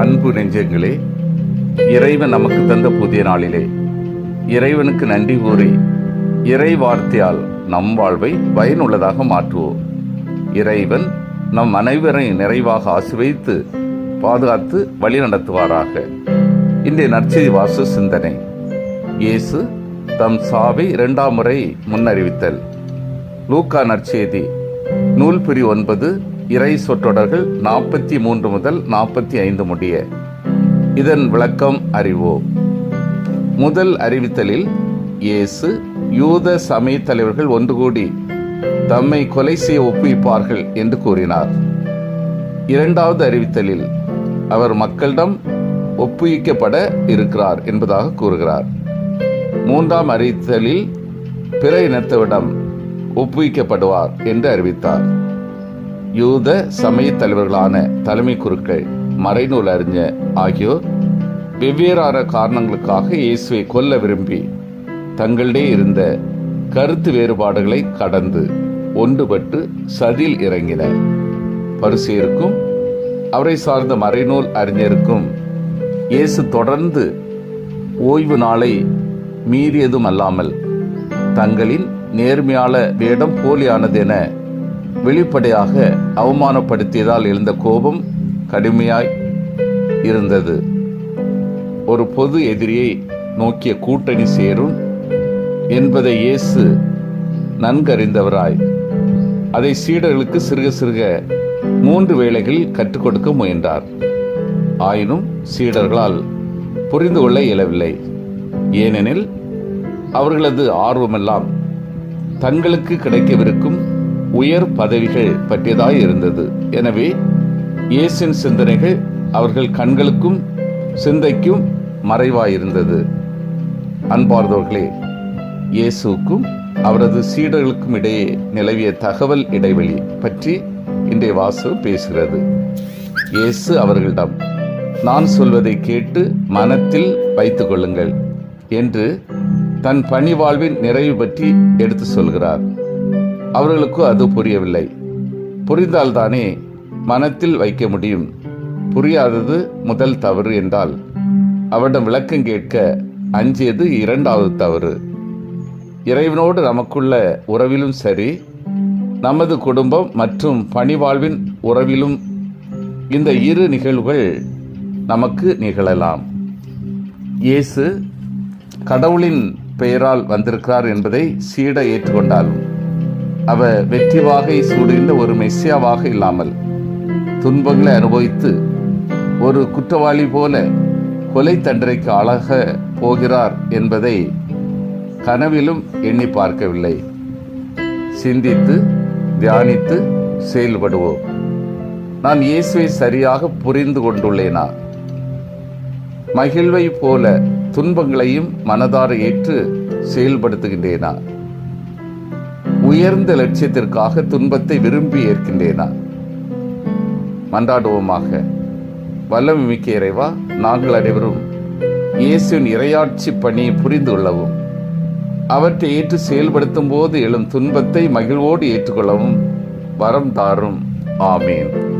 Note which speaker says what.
Speaker 1: அன்பு நெஞ்சங்களே இறைவன் நமக்கு தந்த புதிய நாளிலே இறைவனுக்கு நன்றி கூறி இறை வார்த்தையால் நம் வாழ்வை பயனுள்ளதாக மாற்றுவோம். இறைவன் நம் அனைவரை நிறைவாக ஆசிர்வதித்து பாதுகாத்து வழி நடத்துவாராக இன்றைய நற்செய்தி வாசு சிந்தனை. இயேசு தம் சாவை இரண்டாம் முறை முன்னறிவித்தல். லூக்கா நற்செய்தி நூல் பிரி ஒன்பது இறை சொற்றொடர்கள் நாற்பத்தி மூன்று முதல் நாற்பத்தி ஐந்து முடிய. இதன் விளக்கம் அறிவோம். முதல் அறிவித்தலில் இயேசு யூத சமய தலைவர்கள் ஒன்று கூடி தம்மை கொலை செய்ய ஒப்புவிப்பார்கள் என்று கூறினார். இரண்டாவது அறிவித்தலில் அவர் மக்களிடம் ஒப்புவிக்கப்பட இருக்கிறார் என்பதாக கூறுகிறார். மூன்றாம் அறிவித்தலில் பிற இனத்தவிடம் ஒப்புவிக்கப்படுவார் என்று அறிவித்தார். யூத சமய தலைவர்களான தலைமை குருக்கள் மறைநூல் அறிஞர் ஆகியோர் வெவ்வேறான காரணங்களுக்காக இயேசுவை கொல்ல விரும்பி தங்களிடையே இருந்த கருத்து வேறுபாடுகளை கடந்து ஒன்றுபட்டு சதில் இறங்கினர். பரிசேருக்கும் அவரை சார்ந்த மறைநூல் அறிஞருக்கும் இயேசு தொடர்ந்து ஓய்வு நாளை மீறியதும் அல்லாமல் தங்களின் நேர்மையாள வேடம் போலியானது என வெளிப்படையாக அவமானப்படுத்தியதால் எழுந்த கோபம் கடுமையாய் இருந்தது. ஒரு பொது எதிரியை நோக்கிய கூட்டணி சேரும் என்பதை இயேசு நன்கறிந்தவராய் அதை சீடர்களுக்கு சிறுக சிறுக மூன்று வேளைகளில் கற்றுக் கொடுக்க முயன்றார். ஆயினும் சீடர்களால் புரிந்து கொள்ள இயலவில்லை. ஏனெனில் அவர்களது ஆர்வமெல்லாம் தங்களுக்கு கிடைக்கவிருக்கும் உயர் பதவிகள் பற்றியதாய் இருந்தது எனவே இயேசின் சிந்தனைகள் அவர்கள் கண்களுக்கும் சிந்தைக்கும் மறைவாயிருந்தது. அன்பார்ந்தவர்களே இயேசுக்கும் அவரது சீடர்களுக்கும் இடையே நிலவிய தகவல் இடைவெளி பற்றி இன்றைய வாசு பேசுகிறது. இயேசு அவர்களிடம் நான் சொல்வதை கேட்டு மனத்தில் வைத்துக் கொள்ளுங்கள் என்று தன் பணிவாழ்வின் நிறைவு பற்றி எடுத்து சொல்கிறார். அவர்களுக்கு அது புரியவில்லை. புரிந்தால்தானே மனத்தில் வைக்க முடியும். புரியாதது முதல் தவறு என்றால் அவரிடம் விளக்கம் கேட்க அஞ்சியது இரண்டாவது தவறு. இறைவனோடு நமக்குள்ள உறவிலும் சரி நமது குடும்பம் மற்றும் பணிவாழ்வின் உறவிலும் இந்த இரு நிகழ்வுகள் நமக்கு நிகழலாம். இயேசு கடவுளின் பெயரால் வந்திருக்கிறார் என்பதை சீட ஏற்றுக்கொண்டாலும் அவ வெற்றி வாகை சூடுகின்ற ஒரு மெஸ்ஸியாவாக இல்லாமல் துன்பங்களை அனுபவித்து ஒரு குற்றவாளி போல கொலை தண்டனைக்கு ஆளாக போகிறார் என்பதை கனவிலும் எண்ணி பார்க்கவில்லை. சிந்தித்து தியானித்து செயல்படுவோம். நான் இயேசுவை சரியாக புரிந்து கொண்டுள்ளேனா? மகிழ்வை போல துன்பங்களையும் மனதார ஏற்று செயல்படுத்துகின்றேனா? உயர்ந்த லட்சியத்திற்காக துன்பத்தை விரும்பி ஏற்கின்றேனா? மன்றாடுவோமாக வல்லமை மிக்க இறைவா நாங்கள் அனைவரும் இயேசுவின் இரையாட்சி பணியை புரிந்து கொள்ளவும் அவற்றை ஏற்று செயல்படுத்தும் போது எழும் துன்பத்தை மகிழ்வோடு ஏற்றுக்கொள்ளவும் வரம் தாரும். ஆமேன்.